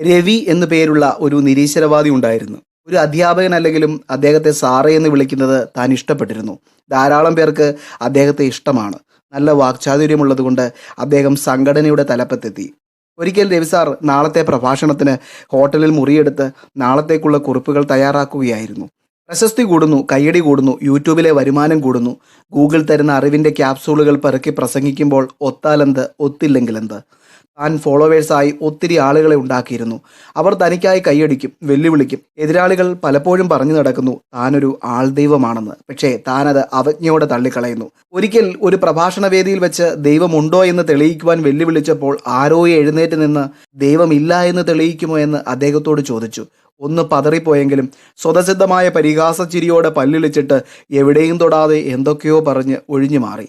രവി എന്നു പേരുള്ള ഒരു നിരീശ്വരവാദി ഉണ്ടായിരുന്നു. ഒരു അധ്യാപകൻ അല്ലെങ്കിലും അദ്ദേഹത്തെ സാറേ എന്ന് വിളിക്കുന്നത് താൻ ഇഷ്ടപ്പെട്ടിരുന്നു. ധാരാളം പേർക്ക് അദ്ദേഹത്തെ ഇഷ്ടമാണ്. നല്ല വാക്ചാതുര്യമുള്ളതുകൊണ്ട് അദ്ദേഹം സംഘടനയുടെ തലപ്പത്തെത്തി. ഒരിക്കൽ രവി സാർ നാളത്തെ പ്രഭാഷണത്തിന് ഹോട്ടലിൽ മുറിയെടുത്ത് നാളത്തേക്കുള്ള കുറിപ്പുകൾ തയ്യാറാക്കുകയായിരുന്നു. പ്രശസ്തി കൂടുന്നു കയ്യടി കൂടുന്നു യൂട്യൂബിലെ വരുമാനം കൂടുന്നു. ഗൂഗിൾ തരുന്ന അറിവിന്റെ ക്യാപ്സൂളുകൾ പെറുക്കി പ്രസംഗിക്കുമ്പോൾ ഒത്താലെന്ത് ഒത്തില്ലെങ്കിലെന്ത്? താൻ ഫോളോവേഴ്സായി ഒത്തിരി ആളുകളെ ഉണ്ടാക്കിയിരുന്നു. അവർ തനിക്കായി കൈയടിക്കും വെല്ലുവിളിക്കും. എതിരാളികൾ പലപ്പോഴും പറഞ്ഞു നടക്കുന്നു താനൊരു ആൾദൈവമാണെന്ന്. പക്ഷേ താനത് അവജ്ഞയോടെ തള്ളിക്കളയുന്നു. ഒരിക്കൽ ഒരു പ്രഭാഷണ വേദിയിൽ വെച്ച് ദൈവമുണ്ടോ എന്ന് തെളിയിക്കുവാൻ വെല്ലുവിളിച്ചപ്പോൾ ആരോ എഴുന്നേറ്റ് നിന്ന് ദൈവമില്ല എന്ന് തെളിയിക്കുമോ? എന്ന് അദ്ദേഹത്തോട് ചോദിച്ചു. ഒന്ന് പതറിപ്പോയെങ്കിലും സ്വതസിദ്ധമായ പരിഹാസച്ചിരിയോടെ പല്ലിളിച്ചിട്ട് എവിടെയും തൊടാതെ എന്തൊക്കെയോ പറഞ്ഞ് ഒഴിഞ്ഞു മാറി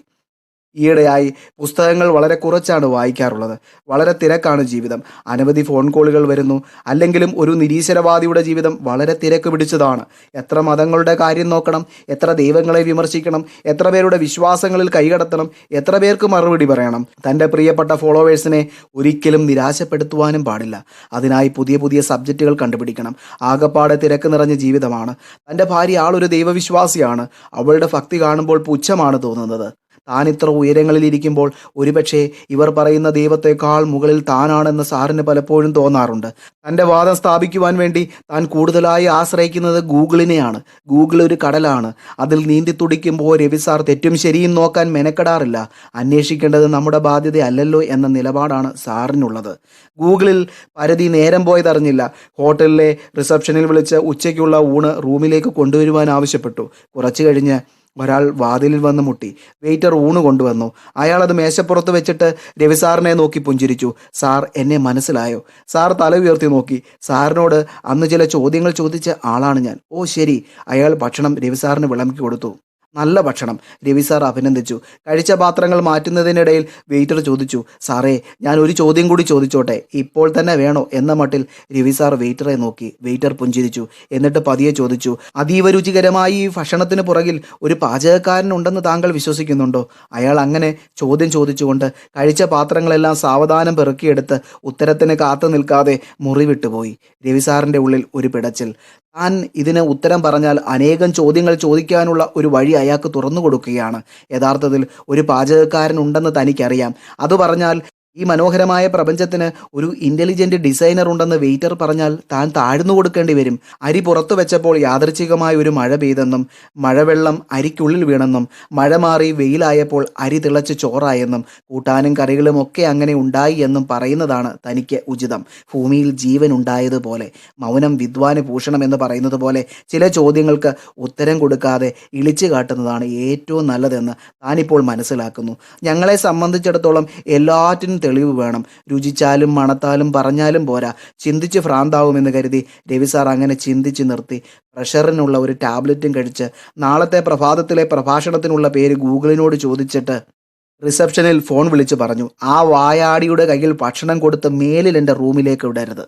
ഈയിടെയായി പുസ്തകങ്ങൾ വളരെ കുറച്ചാണ് വായിക്കാറുള്ളത്. വളരെ തിരക്കാണ് ജീവിതം. അനവധി ഫോൺ കോളുകൾ വരുന്നു. അല്ലെങ്കിലും ഒരു നിരീശ്വരവാദിയുടെ ജീവിതം വളരെ തിരക്ക് പിടിച്ചതാണ്. എത്ര മതങ്ങളുടെ കാര്യം നോക്കണം എത്ര ദൈവങ്ങളെ വിമർശിക്കണം എത്ര പേരുടെ വിശ്വാസങ്ങളിൽ കൈകടത്തണം എത്ര പേർക്ക് മറുപടി പറയണം. തന്റെ പ്രിയപ്പെട്ട ഫോളോവേഴ്സിനെ ഒരിക്കലും നിരാശപ്പെടുത്തുവാനും പാടില്ല. അതിനായി പുതിയ പുതിയ സബ്ജക്റ്റുകൾ കണ്ടുപിടിക്കണം. ആകപ്പാടെ തിരക്ക് നിറഞ്ഞ ജീവിതമാണ്. തന്റെ ഭാര്യ ആളൊരു ദൈവവിശ്വാസിയാണ്. അവളുടെ ഭക്തി കാണുമ്പോൾ പുച്ഛമാണ് തോന്നുന്നത്. താൻ ഇത്ര ഉയരങ്ങളിലിരിക്കുമ്പോൾ ഒരുപക്ഷെ ഇവർ പറയുന്ന ദൈവത്തെക്കാൾ മുകളിൽ താനാണെന്ന് സാറിന് പലപ്പോഴും തോന്നാറുണ്ട്. തന്റെ വാദം സ്ഥാപിക്കുവാൻ വേണ്ടി താൻ കൂടുതലായി ആശ്രയിക്കുന്നത് ഗൂഗിളിനെയാണ്. ഗൂഗിൾ ഒരു കടലാണ്. അതിൽ നീന്തി തുടിക്കുമ്പോൾ രവി സാർ തെറ്റും ശരിയും നോക്കാൻ മെനക്കെടാറില്ല. അന്വേഷിക്കേണ്ടത് നമ്മുടെ ബാധ്യതയല്ലല്ലോ എന്ന നിലപാടാണ് സാറിനുള്ളത്. ഗൂഗിളിൽ പരതി നേരം പോയതറിഞ്ഞില്ല. ഹോട്ടലിലെ റിസപ്ഷനിൽ വിളിച്ച് ഉച്ചയ്ക്കുള്ള ഊണ് റൂമിലേക്ക് കൊണ്ടുവരുവാൻ ആവശ്യപ്പെട്ടു. കുറച്ചു കഴിഞ്ഞ് ഒരാൾ വാതിലിൽ വന്ന് മുട്ടി. വെയിറ്റർ ഊണ് കൊണ്ടുവന്നു. അയാൾ അത് മേശപ്പുറത്ത് വെച്ചിട്ട് രവി സാറിനെ നോക്കി പുഞ്ചിരിച്ചു. സാർ എന്നെ മനസ്സിലായോ? സാർ തല ഉയർത്തി നോക്കി. സാറിനോട് അന്ന് ചില ചോദ്യങ്ങൾ ചോദിച്ച ആളാണ് ഞാൻ. ഓ ശരി. അയാൾ ഭക്ഷണം രവി സാറിന് വിളമ്പി കൊടുത്തു. നല്ല ഭക്ഷണം. രവി സാർ അഭിനന്ദിച്ചു. കഴിച്ച പാത്രങ്ങൾ മാറ്റുന്നതിനിടയിൽ വെയിറ്റർ ചോദിച്ചു സാറേ ഞാൻ ഒരു ചോദ്യം കൂടി ചോദിച്ചോട്ടെ? ഇപ്പോൾ തന്നെ വേണോ? എന്ന മട്ടിൽ രവി സാർ വെയിറ്ററെ നോക്കി. വെയിറ്റർ പുഞ്ചിരിച്ചു. എന്നിട്ട് പതിയെ ചോദിച്ചു അതീവ രുചികരമായി ഈ ഭക്ഷണത്തിന് പുറകിൽ ഒരു പാചകക്കാരൻ ഉണ്ടെന്ന് താങ്കൾ വിശ്വസിക്കുന്നുണ്ടോ? അയാൾ അങ്ങനെ ചോദ്യം ചോദിച്ചുകൊണ്ട് കഴിച്ച പാത്രങ്ങളെല്ലാം സാവധാനം പെറുക്കിയെടുത്ത് ഉത്തരത്തിന് കാത്തു നിൽക്കാതെ മുറി വിട്ടുപോയി രവി സാറിന്റെ ഉള്ളിൽ ഒരു പിടച്ചിൽ. താൻ ഇതിന് ഉത്തരം പറഞ്ഞാൽ അനേകം ചോദ്യങ്ങൾ ചോദിക്കാനുള്ള ഒരു വഴി അയാൾക്ക് തുറന്നു കൊടുക്കുകയാണ്. യഥാർത്ഥത്തിൽ ഒരു പാചകക്കാരൻ ഉണ്ടെന്ന് തനിക്കറിയാം. അത് പറഞ്ഞാൽ ഈ മനോഹരമായ പ്രപഞ്ചത്തിന് ഒരു ഇന്റലിജന്റ് ഡിസൈനർ ഉണ്ടെന്ന് വെയിറ്റർ പറഞ്ഞാൽ താൻ താഴ്ന്നു കൊടുക്കേണ്ടി വരും. അരി പുറത്തു വെച്ചപ്പോൾ യാദൃച്ഛികമായ ഒരു മഴ പെയ്തെന്നും മഴവെള്ളം അരിക്കുള്ളിൽ വീണെന്നും മഴ മാറി വെയിലായപ്പോൾ അരി തിളച്ച് ചോറായെന്നും കൂട്ടാനും കറികളും ഒക്കെ അങ്ങനെ ഉണ്ടായി എന്നും പറയുന്നതാണ് തനിക്ക് ഉചിതം. ഭൂമിയിൽ ജീവൻ ഉണ്ടായതുപോലെ മൗനം വിദ്വാന് ഭൂഷണം എന്ന് പറയുന്നത് പോലെ ചില ചോദ്യങ്ങൾക്ക് ഉത്തരം കൊടുക്കാതെ ഇളിച്ചു കാട്ടുന്നതാണ് ഏറ്റവും നല്ലതെന്ന് താനിപ്പോൾ മനസ്സിലാക്കുന്നു. ഞങ്ങളെ സംബന്ധിച്ചിടത്തോളം എല്ലാറ്റിനും തെളിവ് വേണം. രുചിച്ചാലും മണത്താലും പറഞ്ഞാലും പോരാ. ചിന്തിച്ച് ഭ്രാന്താവുമെന്ന് കരുതി രവി സാർ അങ്ങനെ ചിന്തിച്ച് നിർത്തി. പ്രഷറിനുള്ള ഒരു ടാബ്ലറ്റും കഴിച്ച് നാളത്തെ പ്രഭാതത്തിലെ പ്രഭാഷണത്തിനുള്ള പേര് ഗൂഗിളിനോട് ചോദിച്ചിട്ട് റിസപ്ഷനിൽ ഫോൺ വിളിച്ച് പറഞ്ഞു ആ വായാടിയുടെ കയ്യിൽ ഭക്ഷണം കൊടുത്ത് മേലിൽ എന്റെ റൂമിലേക്ക് വിടരുത്.